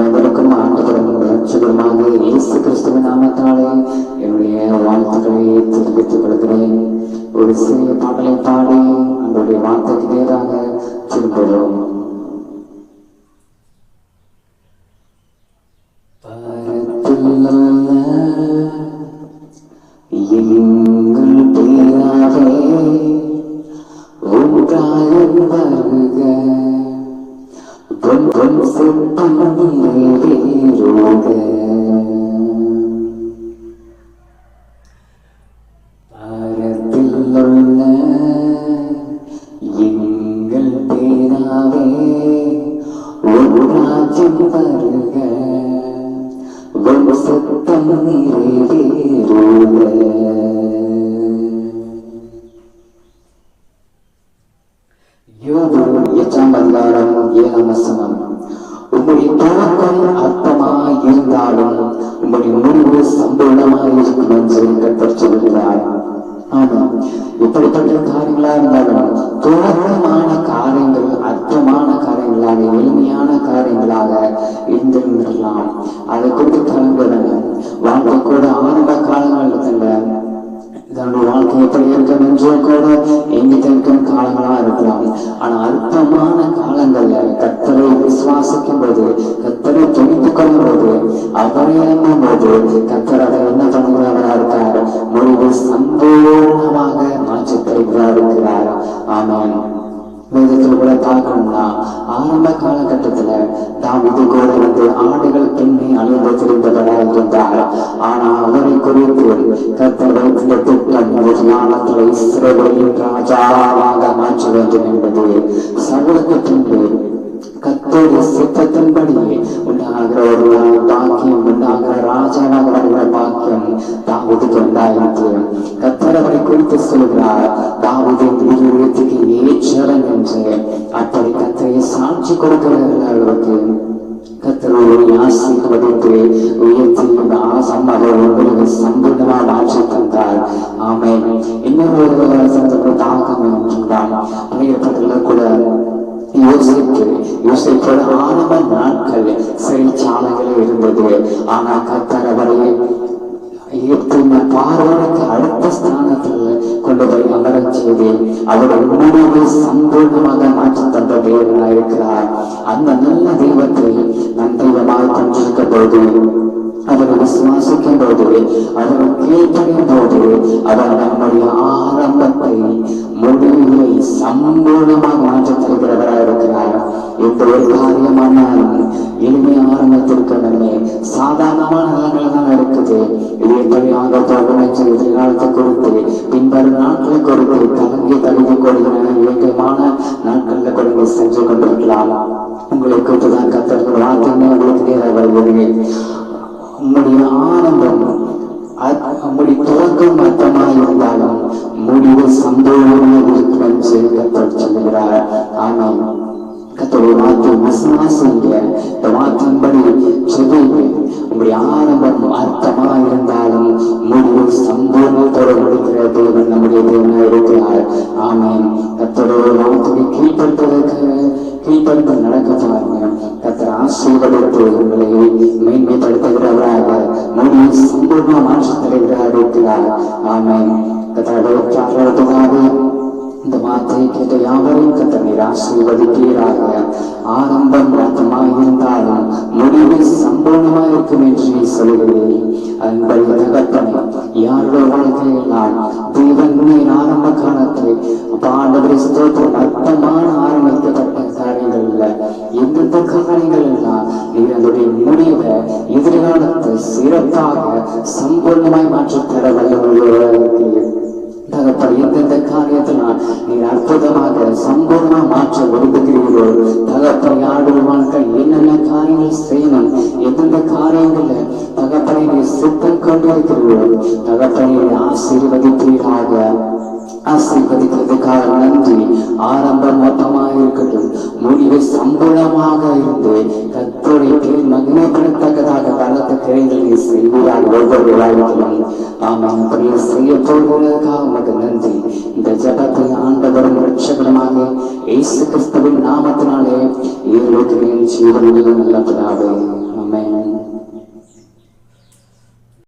எவருக்கும் ஆண்டவரும் ரட்சகருமாக இயேசு கிறிஸ்துவ நாமத்தாலே என்னுடைய வாழ்த்துக்களை தெரிவித்துக் கொள்கிறேன் ஒரு சிறிய பாடலை பாடி அன்றைய வார்த்தைக்கு நேராக திரும்புகிறோம் எங்கள் பிதாவே, ஒன்றாய் வருக யோபு எட்டாம் அதிகாரம் ஏழாம் வசனம் உங்களுடைய தொடக்கம் அற்பமாய் இருந்தாலும் உங்களுடைய முடிவு சம்பூர்ணமாய் இருக்கும் என்று கத்தர் சொல்கிறார் ஆமாம். எப்படிப்பட்ட காரியங்களா இருந்தாலும் தொடக்கமான காரியங்கள் அர்த்தமான காரியங்களாக எளிமையான காரியங்களாக இருந்திருந்திரலாம் அதை கொண்டு கலந்துடணும் வாழ்க்கை கூட ஆரம்ப காலங்களில் தங்க தன்னுடைய வாழ்க்கை எப்படி இருக்கும் என்றோ கூட எங்க இருக்கும் காலங்களா இருக்கலாம். ஆனா அற்பமான காலங்கள்ல கத்தரை விசுவாசிக்கும் போது கத்தரை துணித்துக் கொள்ளும் போது அவரை எண்ணும் போது கத்தர் அதை என்ன பண்ணுகிறவரா இருக்கார். முடிவு சம்பூர்ணமாக மாற்றி இருக்கிறார் ஆனால் வேதத்தில் கூட பார்க்கணும்னா ஆரம்ப காலகட்டத்துல தாவிது கூட வந்து ஆடுகள் பெண்ணை அணிந்து திரிந்தவராக இருந்தார் ஆனால் அவரை குறித்து கத்தர் வைத்திருந்த திட்டம் ஒரு நாளத்தில் இஸ்ரவேலின் ராஜாவாக மாற்ற வேண்டும் என்பது சகலுக்கு பின்பு கத்தோடைய சித்தத்தின்படி உண்டாகிற ஒரு பாக்கியம் உண்டாகிற ராஜாவாக வருகிற பாக்கியம். தாவூதுக்கு உண்டாயிற்று கத்தர் அவரை குறித்து சொல்கிறார் தாவூதின் இருதயத்துக்கு ஏற்றவன் என்று அப்படி கத்தரை சாட்சி கொடுக்கிற கத்தரோடு ஆசீர்வதித்து உயர்த்தி இந்த ஆசம்பாவை உங்களுக்கு சம்பூர்ணமாக மாற்றி தந்தார். ஆமே இன்னொரு சந்தர்ப்ப தாக்கம் என்றால் பழைய கூட யோசித்து யோசிப்போட ஆரம்ப நாட்கள் சிறைச்சாலைகளில் இருந்தது. ஆனா கத்தர் அவரை எப்படின்னா பார்வனுக்கு அடுத்த ஸ்தானத்தில் கொண்டு போய் அமரச் செய்து அவர் உண்மையை சம்பூர்ணமாக மாற்றி தந்த தேவனாக இருக்கிறார் அந்த நல்ல தெய்வத்தை நம் தெய்வமாக கொண்டிருக்கும் போது அவரை விசுவாசிக்கும் போது அவரை கேட்கும் போது அவர் நம்முடைய ஆரம்பத்தை முடிவை சம்பூர்ணமாக மாற்றித் தருகிறவராக இருக்கிறார் எந்த ஒரு காரியமானாலும் எளிமை ஆரம்பத்திற்கு நன்மை சாதாரணமான நிலங்கள் தான் இருக்குது. இது எப்படி ஆக போகும் என்று எதிர்காலத்தை குறித்து பின்வரும் நாட்களை குறித்து தங்கி தகுதி கொடுக்கிற இயக்கமான நாட்களில் கொடுங்க சென்று கொண்டிருக்கலாம். உங்களை கூட்டுதான் கத்தர்கள் வார்த்தையுமே உங்களுக்கு நேராக வருகிறது உங்களுடைய ஆனந்தம் அ- துவக்கம் அர்த்தமாக இருந்தாலும் முடிவு சந்தோஷமாக இருக்கும் என்று கத்தர் சொல்லுகிறார். ஆனால் கத்தோடைய வார்த்தை விசுவாசிங்க இந்த வார்த்தையின்படி செவிங்க உங்களுடைய ஆரம்பம் அர்த்தமா இருந்தாலும் முடிவு சம்பூர்ணத்தோடு கொடுக்கிற தேவன் நம்முடைய தேவனாக இருக்கிறார். ஆமாம் கத்தோடைய நாமத்துக்கு கீழ்ப்படுத்துவதற்கு கீழ்ப்படுத்த நடக்க பாருங்க கத்தர் ஆசீர்வதித்து உங்களை மேன்மைப்படுத்துகிறவராக முடிவு சம்பூர்ண மாற்றி தருகிறார் இருக்கிறார் ஆமாம் கத்தோடைய இந்த வார்த்தையை கேட்ட யாவரையும் கத்தனை ஆசீர்வதிப்பீராக ஆரம்பம் அர்த்தமாக இருந்தாலும் முடிவு சம்பூர்ணமாக இருக்கும் என்று நீ சொல்கிறேன் அன்பை தகப்பனை யாரோட வாழ்க்கையெல்லாம் தேவன் நீர் ஆரம்ப காலத்தில் பாண்டவரை ஸ்தோத்திரம் அர்த்தமான ஆரம்பிக்கப்பட்ட காரியங்கள் இல்ல எந்தெந்த காரியங்கள் எல்லாம் நீர் அதனுடைய முடிவை எதிர்காலத்தை சிறப்பாக சம்பூர்ணமாய் மாற்றத்தர வல்லவர்களாக இருக்கிறீர். தகப்பன் எந்தெந்த காரியத்தினால் நீ அற்புதமாக சம்பூர்ண மாற்ற விரும்புகிறீர்களோ தகப்பன் யாருடைய வாழ்க்கை என்னென்ன காரியங்கள் செய்யணும் எந்தெந்த காரியங்கள்ல தகப்பனை நீ சுத்தம் கொண்டிருக்கிறீர்களோ தகப்பனை நீ ஆசீர்வதிப்பீராக. நன்றி. ஆரம்பம் மொத்தமாக இருக்கட்டும் முடிவு சம்பளமாக இருந்து கத்தோடைய பேர் மகிமைப்படத்தக்கதாக பலத்த கிரைகளை செய்வதாக ஒவ்வொரு வாழ்க்கையிலும் நாம் அப்படியே செய்ய போகிறதுக்காக உமக்கு நன்றி. இந்த ஜபத்தை ஆண்டவரும் ரட்சகருமாக இயேசு கிறிஸ்துவின் நாமத்தினாலே ஏழு ஜீவனிலும் நல்ல பிதாவே